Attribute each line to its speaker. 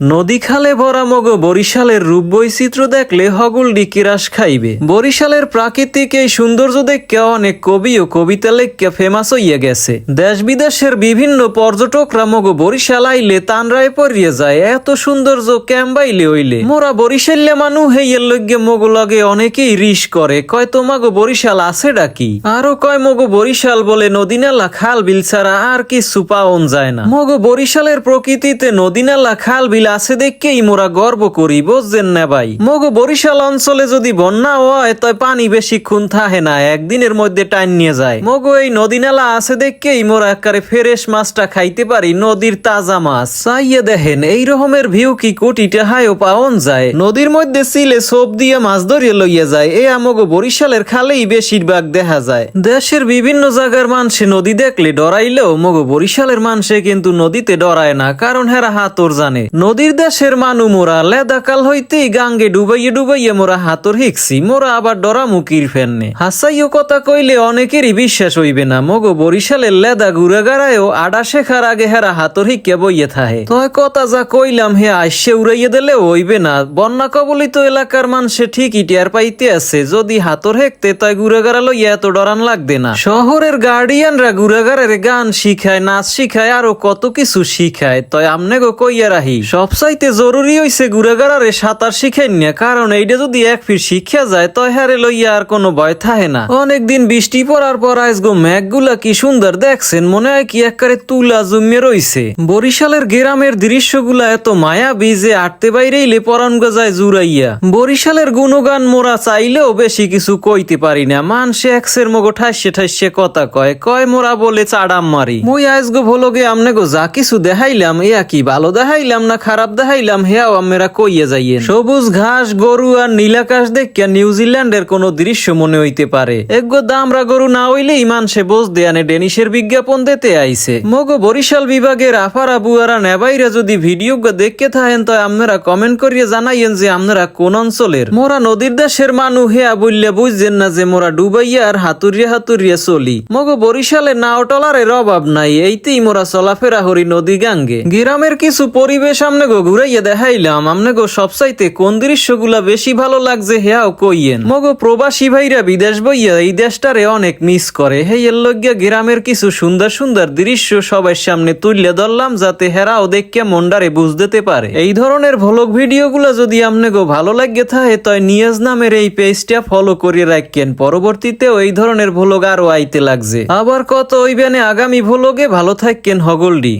Speaker 1: নদী খালে ভরা মগ বরিশালের রূপ বৈচিত্র্য দেখলে হগলডি কিরাস খাইবে। বরিশালের প্রাকৃতিক এই সৌন্দর্য দেখে অনেক কবি ও কবিতা লেখকে ফেমাস হইয়া গেছে। দেশ বিদেশের বিভিন্ন পর্যটকরা মগ বরিশাল আইলে তানরায় পরিয়ে যায়, এত সৌন্দর্য ক্যাম্বাইলে হইলে? মোরা বরিশাল্লে মানু হেইয়ের লগে মগ লগে অনেকেই রিস করে, কয় তোমাগো বরিশাল আছে ডাকি? আরও কয়, মগ বরিশাল বলে নদী নালা খাল বিল ছাড়া আর কিছু পাওন যায় না। মগ বরিশালের প্রকৃতিতে নদী নালা খাল বিল আছে দেখকেই মোরা গর্ব করি বুঝছেন না ভাই। মগো বরিশাল অঞ্চলে যদি বন্যা হয়, তয় পানি বেশিক্ষণ থাহে না, একদিনের মধ্যে টাইন নিয়ে যায়। মগো এই নদী নালা আছে দেখকেই মোরা একারে ফেরেশ মাছটা খাইতে পারি, নদীর তাজা মাছ। চাইয়ে দেখেন, এই রকমের ভিউ কি কোটি টাহায়ও পাওন যায়। নদীর মধ্যে সিলে সোপ দিয়ে মাছ ধরিয়ে লইয়া যায় এ আমগো বরিশালের খালেই বেশিরভাগ দেখা যায়। দেশের বিভিন্ন জায়গার মানুষে নদী দেখলে ডরাইলেও মগো বরিশালের মানুষে কিন্তু নদীতে ডরায় না, কারণ হেরা হাতর জানে। নদীর দেশের মানু মোরা লেদাকাল হইতেই গাঙ্গে ডুবাইয়ে ডুবাইয়ে মোরা হাতর হিকছি, মোরা আবার ডরা মুকির ফেননে। হাসাইও কথা কইলে অনেকেরই বিশ্বাস হইবে না, মগো বরিশালের লেদা ঘুরে গাড়ায়ও আডা শেখার আগে হেরা হাতর হিকে বইয়ে থাহে। তয় কথা যা কইলাম হে আইসে উড়াইয়ে দিলে হইবে না, বন্যা কবলিত এলাকার মানুষে ঠিকই টিয়ার পাইতে আছে, যদি হাতর হেকতে তাই ঘুরে গাড়া লইয়া এত ডরান লাগবে না। শহরের গার্ডিয়ানরা ঘুরে গাড়ারে গান শিখায়, নাচ শিখায়, আরও কত কিছু শিখায়, তয় আমনে গো কইয়া রাহি। সবসাইতে জরুরি হইছে ঘুরে গাড়ারে সাঁতার শিখাই না কারণ এইটা যদি এক ফির শিক্ষা যায়, তয় হারে লইয়া আর কোনো ভয় থাহে না। অনেকদিন বৃষ্টি পড়ার পর আজ গো মেঘগুলা কি সুন্দর দেখছেন, মনে হয় কি একবারে তুলা জমিয়ে রইছে। বরিশালের গ্রামের দৃশ্যগুলা এত মায়া বীজে আটতে বাইরেই লে পরান গজায় জুড়াইয়া। বরিশালের গুণগান মোরা চাইলেও বেশি কিছু কইতে পারি না। মানসে একসের মগো ঠাইসে ঠাইসে কথা কয় কয় মোরা বলে চাড়াম মারি। মুই আজ গো ভোলগে আমনে গো যা কিছু দেখাইলাম ইয়া কি ভালো দেখাইলাম না খারাপ দেখাইলাম হেয়াও আমেরা কইয়া যাইয়েন। সবুজ ঘাস, গরু আর নীলাকাশ দেখিয়া নিউজিল্যান্ডের কোন দৃশ্য মনে হইতে পারে। এগো দামরা গরু না হইলেই মানসে বোঝ দেয়ানে ডেনিশের বিজ্ঞাপন দিতে আইছে। মগো বরিশাল বিভাগের আফারা বুয়ারা নেবাইরা যদি ভিডিও দেখতে থাকেন তো আপনারা কমেন্ট করিয়ে জানাইয়েন যে আপনারা কোন অঞ্চলের। মোরা নদীর দেশের মানু, হেয়া বললে বুঝছেন না যে মোরা ডুবাইয়া আর হাতুরিয়া হাতুরিয়া চলি। মগো বরিশালে নাও টলারের অভাব নাই, এইতেই মোরা চলাফেরা হরি নদী গাঙ্গে গ্রামের কিছু পরিবেশ আমনে গো ঘুরাইয়া দেখাইলাম আমনে গো সবসাইতে কোন দৃশ্যগুলা বেশি ভালো লাগছে হেয়াও কইয়েন। মগো প্রবাসী ভাইরা বিদেশ বইয়া এই দেশটারে অনেক মিস করে। হেই, এর লজ্ঞা গ্রামের কিছু সুন্দর সুন্দর দৃশ্য সবার সামনে তুললে ধরলাম যাতে হেরাও দেখকে মন্ডারে বুঝতে পারে। এই ধরনের ভ্লগ ভিডিওগুলো যদি আমনে গো ভালো লাগে থাকে তয় নিয়াজ নামের এই পেজটা ফলো করে রাখেন। পরবর্তীতেও এই ধরনের ভ্লগ আরও আইতে লাগছে। আবার কত ওইবেনে আগামী ভ্লগে ভালো থাকেন হগলডি।